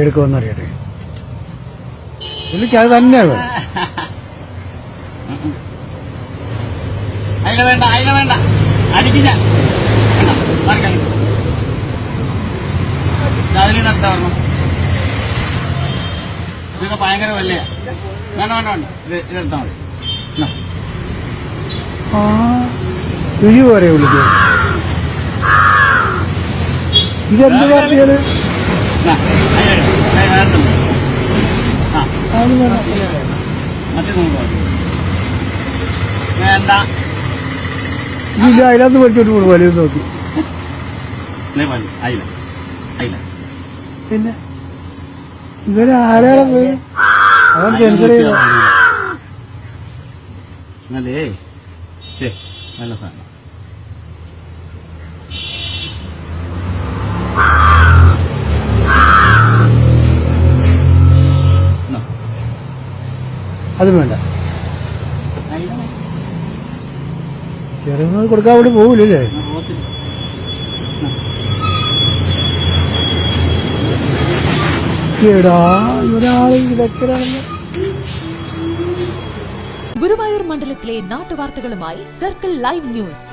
എടുക്കുമെന്ന് അറിയട്ടെ എനിക്ക് അത് തന്നെ വേണം അതിനെ വേണ്ട അതിനെ വേണ്ട. അടിക്കില്ല പറഞ്ഞു ഇതൊക്കെ ഭയങ്കര വല്ലയാ വേണ്ട വേണ്ട വേണ്ട. ഇത് ഇതെടുത്താൽ മതി. എന്നാ. ആ കിഴി പോരെ വിളിക്കും. ഇതെന്ത് പാർട്ടിയാണ്? വേണ്ട. ഇല്ല അതിനകത്ത് പഠിച്ചോട്ട് പോകും വലിയ നോക്കി. പിന്നെ? ഇവർ ആരാളെ പോയി? അവൻ സെൻസർ ചെയ്ത നല്ല സാധനം. അതും വേണ്ട. ചെറുങ്ങൾ കൊടുക്കാൻ വേണ്ടി പോകില്ലേ എന്നാ, എടാ ഒരാൾ ഇതൊക്കെയാണെന്ന് ഗുരുവായൂർ മണ്ഡലത്തിലെ നാട്ടുവാർത്തകളുമായി സർക്കിൾ ലൈവ് ന്യൂസ്.